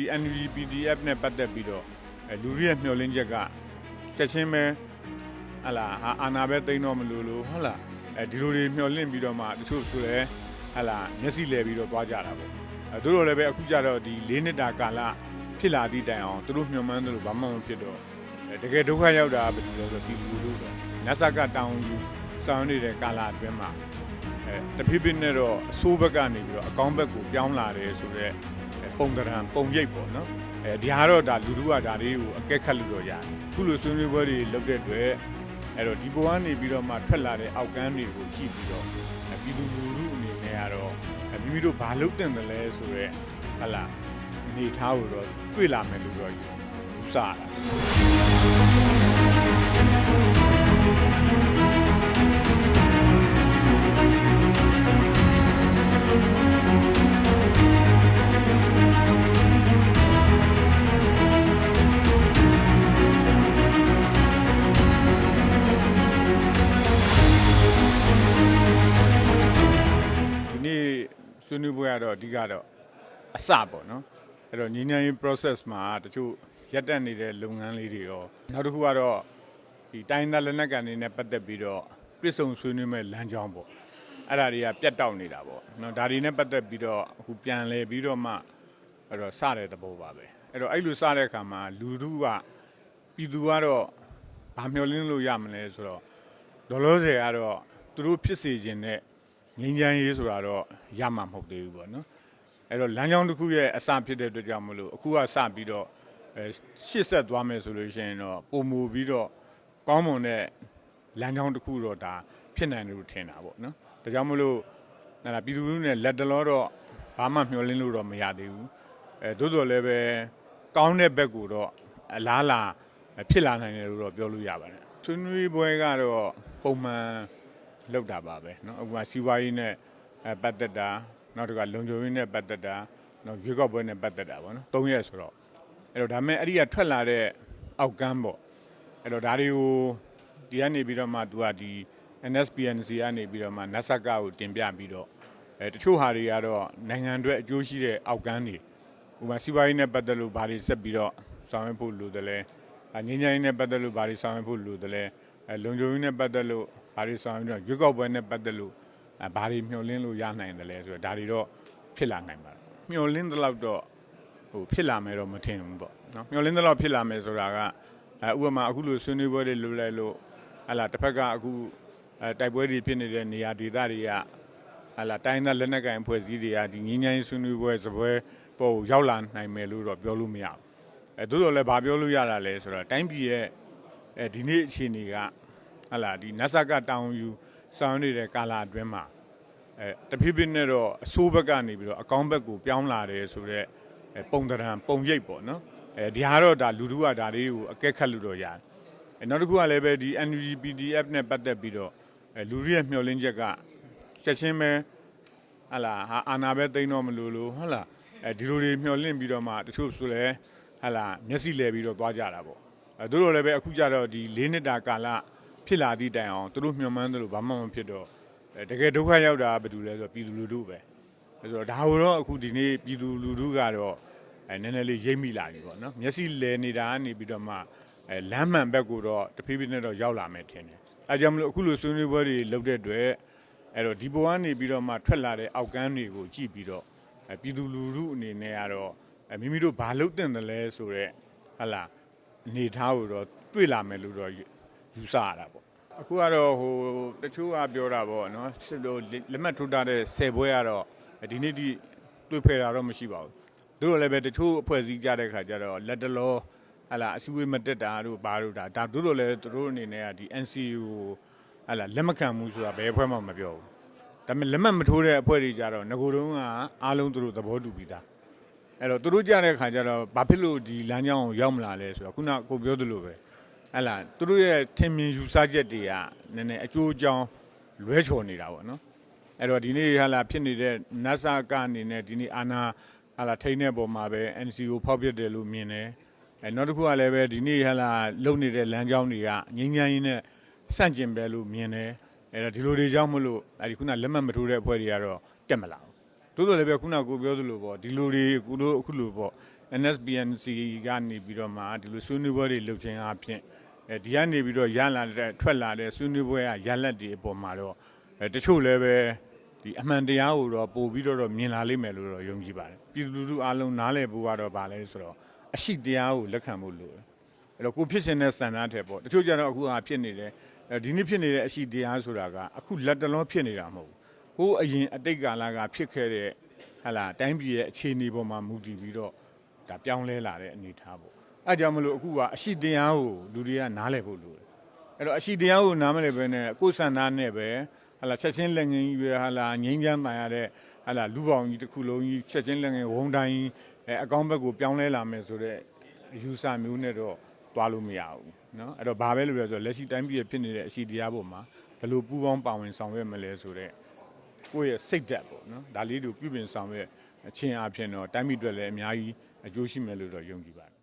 ဒီ NUG PDF နဲ့ပတ်သက်ပြီးတော့အဲလူတွေရဲ့မျှော်လင့်ချက်ကဆက်ချင်းပဲဟလာဟာအာနာပဲသိမ်းတော့မလို့လို့ဟုတ်လားအဲဒီလိုတွေမျှော်လင့်ပြီးတော့မှတချို့ဆိုလဲဟလာမျက်စိလဲပြီးတော့သွားကြတာပေါ့အဲတို့တို့လည်းပဲအခုကြတော့ဒီ၄နှစ်တာကာလဖြစ်လာသည့်တိုင်အောင်သူတို့မျှော်မှန်းသလိုဘာမှမဖြစ်တော့အဲတကယ်ဒုက္ခရောက်တာကဘယ်လိုလဲဆိုတော့ပြည်သူလူထုပဲနတ်ဆက်ကတောင်းယူဆောင်နေတဲ့ကာလအတွင်းမှာအဲတဖြည်းဖြည်းနဲ့တော့အဆိုးဘက်ကနေပြီးတော့အကောင်းဘက်ကိုပြောင်းလာတယ်ဆိုတော့ ပုံတရံပုံရိပ်ပေါ့နော်အဲဒီဟာတော့ဒါလူလူကဒါလေးကိုအကဲခတ်လို့တော့ရတယ်ခုလိုဆွေးနွေးပွဲတွေလုပ်တဲ့အတွက်အဲ့တော့ဒီပေါ်ကနေပြီးတော့မှထွက်လာတဲ့အောက်ကမ်းတွေကိုကြည့်ပြီးတော့အဲပြည်သူလူထုအနေနဲ့ကတော့အဲမိမိတို့ဘာလုပ်တင်တယ်လဲဆိုတော့ဟလာအနေထားကိုတော့တွေ့လာမယ်လို့တော့ယူဆတာ ဆွေးနွေးပွဲကတော့အဓိကတော့အစပေါ့နော်အဲ့တော့ညီညာရေး process မှာတချို့ရက်တက်နေတဲ့လုပ်ငန်းလေးတွေရောနောက်တစ်ခုကတော့ဒီတိုင်းသားလက်နက်ကန်တွေနဲ့ပတ်သက်ပြီးတော့ပြစ်ဆုံဆွေးနွေးမဲ့လမ်းကြောင်းပေါ့အဲ့ဒါတွေကပြတ်တောက်နေတာပေါ့နော်ဒါတွေနဲ့ပတ်သက်ပြီးတော့အခုပြန်လဲပြီးတော့မှအဲ့တော့စတဲ့သဘောပါပဲအဲ့တော့အဲ့လိုစတဲ့အခါမှာလူထုကပြည်သူကတော့ဘာမျှော်လင့်လို့ရမလဲဆိုတော့လောလောဆယ်ကတော့သူတို့ဖြစ်စေခြင်းနဲ့ ငြိမ်းချမ်းရေးဆိုတာတော့ရမှာမဟုတ်သေးဘူးပေါ့နော်အဲ့တော့လမ်းကြောင်းတစ်ခုရဲ့အစဖြစ်တဲ့အတွက်ကြောင့်မလို့အခုကစပြီးတော့အဲရှစ်ဆက်သွားမယ်ဆိုလို့ရှိရင်တော့ပုံမူပြီးတော့ကောင်းမွန်တဲ့လမ်းကြောင်းတစ်ခုတော့ဒါဖြစ်နိုင်တယ်လို့ထင်တာပေါ့နော်ဒါကြောင့်မလို့အဲ့ဒါပြည်သူလူထုနဲ့လက်တလောတော့ဘာမှမျှော်လင့်လို့တော့မရသေးဘူးအဲသို့တော်လည်းပဲကောင်းတဲ့ဘက်ကိုတော့အလားလာဖြစ်လာနိုင်တယ်လို့တော့ပြောလို့ရပါတယ်ဆွေးနွေးပွဲကတော့ပုံမှန် လောက်တာပါပဲเนาะအခုကစီးပွားရေးနဲ့အဲပတ်သက်တာနောက်တစ်ခါလုံခြုံရေးနဲ့ပတ်သက်တာနောက်ရွေးကောက်ပွဲနဲ့ပတ်သက်တာပေါ့နော်၃ရက်ဆိုတော့အဲ့တော့ဒါမဲ့အဲ့ဒီကထွက်လာတဲ့အောက်ကမ်းပေါ့အဲ့တော့ဒါတွေကိုဒီကနေပြီးတော့မှသူကဒီ NSPNC ကနေပြီးတော့မှ NASAC ကိုတင်ပြပြီးတော့အဲတချို့ဟာတွေကတော့နိုင်ငံအတွက်အကျိုးရှိတဲ့အောက်ကမ်းတွေဥပမာစီးပွားရေးနဲ့ပတ်သက်လို့ဘာတွေဆက်ပြီးတော့ဆောင်ရွက်ဖို့လိုတယ်လဲအငင်းကြီးနဲ့ပတ်သက်လို့ဘာတွေဆောင်ရွက်ဖို့လိုတယ်လဲအဲလုံခြုံရေးနဲ့ပတ်သက်လို့ ဘာတွေဆောင်ရွက်ပြီးတော့ရွေးကောက်ပွဲနဲ့ပတ်သက်လို့အဲဘာတွေမျှော်လင့်လို့ရနိုင်တယ်လဲဆိုတော့ဒါတွေတော့ဖြစ်လာနိုင်ပါတယ်မျှော်လင့်တဲ့လောက်တော့ဟိုဖြစ်လာမယ်တော့မထင်ဘူးပေါ့နော်မျောလင်းတဲ့လောက်ဖြစ်လာမယ်ဆိုတာကအဲဥပမာအခုလိုဆွေးနွေးပွဲတွေလုပ်လိုက်လို့ဟလာတစ်ဖက်ကအခုအဲတိုက်ပွဲတွေဖြစ်နေတဲ့နေရာဒေသတွေကဟလာတိုင်းသားလက်နက်ကိုင်အဖွဲ့အစည်းတွေကဒီငင်းငိုင်းဆွေးနွေးပွဲစပွဲပေါ်ကိုရောက်လာနိုင်မယ်လို့တော့ပြောလို့မရဘူးအဲသို့တော်လည်းဗာပြောလို့ရတာလဲဆိုတော့တိုင်းပြည်ရဲ့အဲဒီနေ့အခြေအနေက ဟလာဒီနတ်ဆက်ကတောင်းယူဆောင်ရွက်နေတဲ့ကာလအတွင်းမှာအဲတဖြည်းဖြည်းနဲ့တော့အဆိုးဘက်ကနေပြီးတော့အကောင်းဘက်ကိုပြောင်းလာတယ်ဆိုတော့အဲပုံတရံပုံရိပ်ပေါ့နော်အဲဒီဟာတော့ဒါလူထုကဒါလေးကိုအကဲခတ်လို့တော့ရတယ်အဲနောက်တစ်ခုကလည်းပဲဒီ NUG PDF နဲ့ပတ်သက်ပြီးတော့အဲလူတွေရဲ့မျှော်လင့်ချက်ကချက်ချင်းပဲဟလာဟာအာနာပဲသိမ်းတော့မလို့လို့ဟုတ်လားအဲဒီလိုတွေမျှော်လင့်ပြီးတော့မှတချို့ဆိုလဲဟလာမျက်စိလဲပြီးတော့သွားကြတာပေါ့အဲတို့တို့လည်းပဲအခုကြတော့ဒီ၄နှစ်တာကာလ ဖြစ်လာသည့်တိုင်အောင်သူတို့မျှော်မှန်းသလိုဘာမှမဖြစ်တော့အဲတကယ်ဒုက္ခရောက်တာကဘာတူလဲဆိုတော့ပြည်သူလူထုပဲအဲဆိုတော့ဒါကိုတော့အခုဒီနေ့ပြည်သူလူထုကတော့အဲနည်းနည်းလေးရိပ်မိလာပြီပေါ့နော်မျက်စိလဲနေတာကနေပြီးတော့မှအဲလမ်းမှန်ဘက်ကိုတော့တဖြည်းဖြည်းနဲ့တော့ရောက်လာမယ်ထင်တယ်အဲကြောင့်မလို့အခုလိုဆွေးနွေးပွဲတွေလုပ်တဲ့အတွက်အဲတော့ဒီပေါ်ကနေပြီးတော့မှထွက်လာတဲ့အောက်ကမ်းတွေကိုကြည့်ပြီးတော့အဲပြည်သူလူထုအနေနဲ့ကတော့အဲမိမိတို့ဘာလုပ်တင်တယ်လဲဆိုတော့ဟလာအနေထားကိုတော့တွေ့လာမယ်လို့တော့ ယူဆရတာပေါ့အခုကတော့ဟိုတချို့ကပြောတာပေါ့နော်စစ်လို့လက်မှတ်ထိုးထားတဲ့10ဘွဲကတော့ဒီနေ့ဒီတွေ့ဖယ်တာတော့မရှိပါဘူးသူတို့လည်းပဲတချို့အဖွဲ့အစည်းကြတဲ့ခါကျတော့လက်တလောဟလာအစည်းအဝေးမတက်တာတို့ဘာတို့ဒါဒါတို့တို့လည်းသူတို့အနေနဲ့ကဒီ NCU ကိုဟလာလက်မခံဘူးဆိုတာဘယ်အဖွဲ့မှမပြောဘူးဒါပေမဲ့လက်မှတ်မထိုးတဲ့အဖွဲ့တွေကြတော့ငကိုတုံးကအားလုံးသူတို့သဘောတူပြီးသားအဲ့တော့သူတို့ကြတဲ့ခါကျတော့ဘာဖြစ်လို့ဒီလမ်းကြောင်းကိုရောက်မလာလဲဆိုတော့ခုနကိုပြောသလိုပဲ ဟဲ့လားသူတို့ရဲ့ထင်မြင်ယူဆချက်တွေကနည်းနည်းအကျိုးအကြောင်းလွဲချော်နေတာပေါ့နော်အဲ့တော့ဒီနေ့ဟဲ့လားဖြစ်နေတဲ့ NASA ကအနေနဲ့ဒီနေ့အာနာဟဲ့လားထိန်းတဲ့ပုံမှာပဲ NCO ဖောက်ပြတယ်လို့မြင်တယ်အဲနောက်တစ်ခုကလည်းပဲဒီနေ့ဟဲ့လားလုံနေတဲ့လမ်းကြောင်းတွေကငင်းငင်းရင်းနဲ့စန့်ကျင်ပဲလို့မြင်တယ်အဲ့တော့ဒီလိုတွေကြောင့်မလို့အဲဒီခုနလက်မှတ်မထိုးတဲ့အဖွဲ့တွေကတော့တက်မလာဘူးတိုးတော်လည်းပဲခုနကိုပြောသလိုပေါ့ဒီလိုတွေအခုတို့အခုလိုပေါ့ NSBNC ကနေပြီးတော့မှဒီလိုဆွေးနွေးပွဲတွေလုပ်ခြင်းအပြင် အဲဒီကနေပြီးတော့ရလာတဲ့ထွက်လာတဲ့ဆွေးနွေးပွဲကရလက်တွေအပေါ်မှာတော့အဲတချို့လည်းပဲဒီအမှန်တရားကိုတော့ပို့ပြီးတော့တော့မြင်လာလိမ့်မယ်လို့တော့ယုံကြည်ပါတယ်ပြည်သူလူထုအားလုံးနားလည်ဖို့ကတော့ဗာလဲဆိုတော့အရှိတရားကိုလက်ခံဖို့လိုတယ်အဲ့တော့ကိုဖြစ်ရှင်တဲ့စံသားတဲ့ပေါ့တချို့ကျတော့အခုဟာဖြစ်နေတယ်အဲဒီနေ့ဖြစ်နေတဲ့အရှိတရားဆိုတာကအခုလက်တလုံးဖြစ်နေတာမဟုတ်ဘူးဟိုးအရင်အတိတ်ကာလကဖြစ်ခဲ့တဲ့ဟလာတိုင်းပြည်ရဲ့အခြေအနေပေါ်မှာမူတည်ပြီးတော့ဒါပြောင်းလဲလာတဲ့အနေအထားပေါ့ အဲဒါကြောင့်မလို့အခုကအရှိတရားကိုလူတွေကနားလည်ဖို့လိုတယ်အဲ့တော့အရှိတရားကိုနားမလည်ပဲနဲ့ကိုယ်စံသားနဲ့ပဲဟလာချက်ချင်းလက်ငင်းကြီးပဲဟလာငိမ့်ချမ်းပါရတဲ့ဟလာလူပေါင်းကြီးတစ်ခုလုံးကြီးချက်ချင်းလက်ငင်းဝုံတိုင်းအဲအကောင့်ဘက်ကိုပြောင်းလဲလာမယ်ဆိုတော့ ယူဆမျိုးနဲ့တော့သွားလို့မရဘူးเนาะအဲ့တော့ဘာပဲလို့ပြောဆိုတော့လက်ရှိတိုင်းပြည်ဖြစ်နေတဲ့အရှိတရားပေါ်မှာဘယ်လိုပူးပေါင်းပါဝင်ဆောင်ရွက်မလဲဆိုတော့ကိုယ့်ရဲ့စိတ်ဓာတ်ပေါ့เนาะဒါလေးတို့ပြုပြင်ဆောင်ရွက်အချင်းအဖြစ်တော့တိုင်းပြည်အတွက်လည်းအများကြီးအကျိုးရှိမယ်လို့တော့ယုံကြည်ပါတယ်